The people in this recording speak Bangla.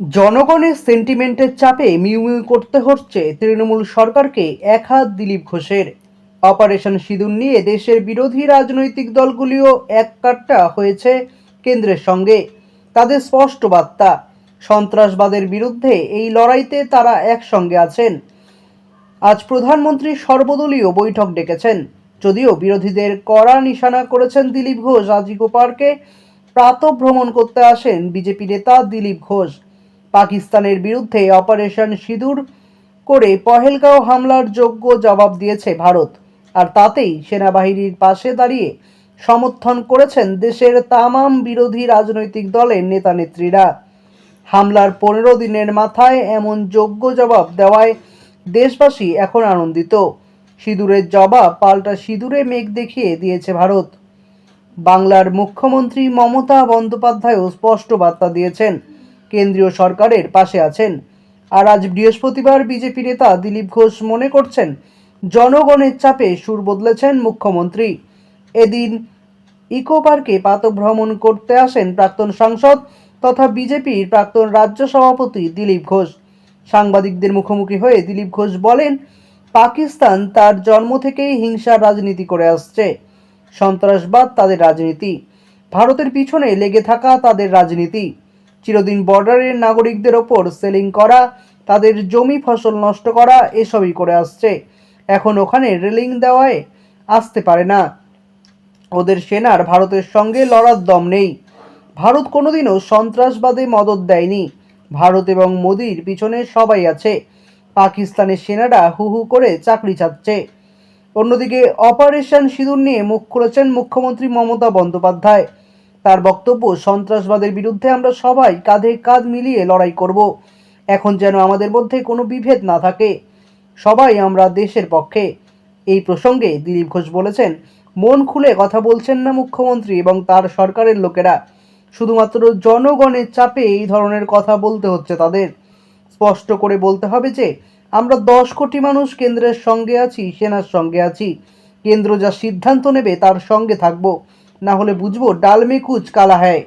জনগণের সেন্টিমেন্টের চাপে মিউমিউ করতে হচ্ছে তৃণমূল সরকারকে এক হাত দিলীপ ঘোষের। অপারেশন সিঁদুর নিয়ে দেশের বিরোধী রাজনৈতিক দলগুলিও এক কাট্টা হয়েছে কেন্দ্রের সঙ্গে। তাদের স্পষ্ট বার্তা, সন্ত্রাসবাদের বিরুদ্ধে এই লড়াইতে তারা একসঙ্গে আছেন। আজ প্রধানমন্ত্রী সর্বদলীয় বৈঠক ডেকেছেন। যদিও বিরোধীদের কড়া নিশানা করেছেন দিলীপ ঘোষ আজ ইকো পার্কে প্রাতঃভ্রমণ করতে আসেন বিজেপি নেতা দিলীপ ঘোষ। পাকিস্তানের বিরুদ্ধে অপারেশন সিঁদুর করে পহেলগাঁও হামলার যোগ্য জবাব দিয়েছে ভারত। আর তাতেই সেনাবাহিনীর পাশে দাঁড়িয়ে সমর্থন করেছেন দেশের তামাম বিরোধী রাজনৈতিক দলের নেতা নেত্রীরা হামলার পনেরো দিনের মাথায় এমন যোগ্য জবাব দেওয়ায় দেশবাসী এখন আনন্দিত। সিঁদুরের জবাব পাল্টা সিঁদুরে মেঘ দেখিয়ে দিয়েছে ভারত। বাংলার মুখ্যমন্ত্রী মমতা বন্দ্যোপাধ্যায়ও স্পষ্ট বার্তা দিয়েছেন। কেন্দ্রীয় সরকারের পাশে আছেন। আর আজ বৃহস্পতিবার বিজেপি নেতা দিলীপ ঘোষ মনে করছেন, জনগণের চাপে সুর বদলেছেন মুখ্যমন্ত্রী। এদিন ইকো পার্কে প্রাতভ্রমণ করতে আসেন প্রাক্তন সাংসদ তথা বিজেপির প্রাক্তন রাজ্য সভাপতি দিলীপ ঘোষ। সাংবাদিকদের মুখোমুখি হয়ে দিলীপ ঘোষ বলেন, পাকিস্তান তার জন্ম থেকেই হিংসার রাজনীতি করে আসছে। সন্ত্রাসবাদ তাদের রাজনীতি। ভারতের পিছনে লেগে থাকা তাদের রাজনীতি। চিরদিন বর্ডারের নাগরিকদের ওপর সেলিং করা, তাদের জমি ফসল নষ্ট করা, এসবই করে আসছে। এখন ওখানে রেলিং দেওয়ায় আসতে পারে না। ওদের সেনার ভারতের সঙ্গে লড়ার দম নেই। ভারত কোনোদিনও সন্ত্রাসবাদে মদত দেয়নি। ভারত এবং মোদির পিছনে সবাই আছে। পাকিস্তানের সেনারা হু হু করে চাকরি চাচ্ছে। অন্যদিকে অপারেশন সিঁদুর নিয়ে মুখ খুলেছেন মুখ্যমন্ত্রী মমতা বন্দ্যোপাধ্যায়। তার বক্তব্য, সন্ত্রাসবাদের বিরুদ্ধে আমরা সবাই কাঁধে কাঁধ মিলিয়ে লড়াই করব। এখন যেন আমাদের মধ্যে কোনো বিভেদ না থাকে। সবাই আমরা দেশের পক্ষে। এই প্রসঙ্গে দিলীপ ঘোষ বলেছেন, মন খুলে কথা বলছেন না মুখ্যমন্ত্রী এবং তার সরকারের লোকেরা। শুধুমাত্র জনগণের চাপে এই ধরনের কথা বলতে হচ্ছে তাদের। স্পষ্ট করে বলতে হবে যে, আমরা দশ কোটি মানুষ কেন্দ্রের সঙ্গে আছি, সেনার সঙ্গে আছি। কেন্দ্র যা সিদ্ধান্ত নেবে তার সঙ্গে থাকব। না হলে বুঝব ডালমি কুচ কালা হ্যায়।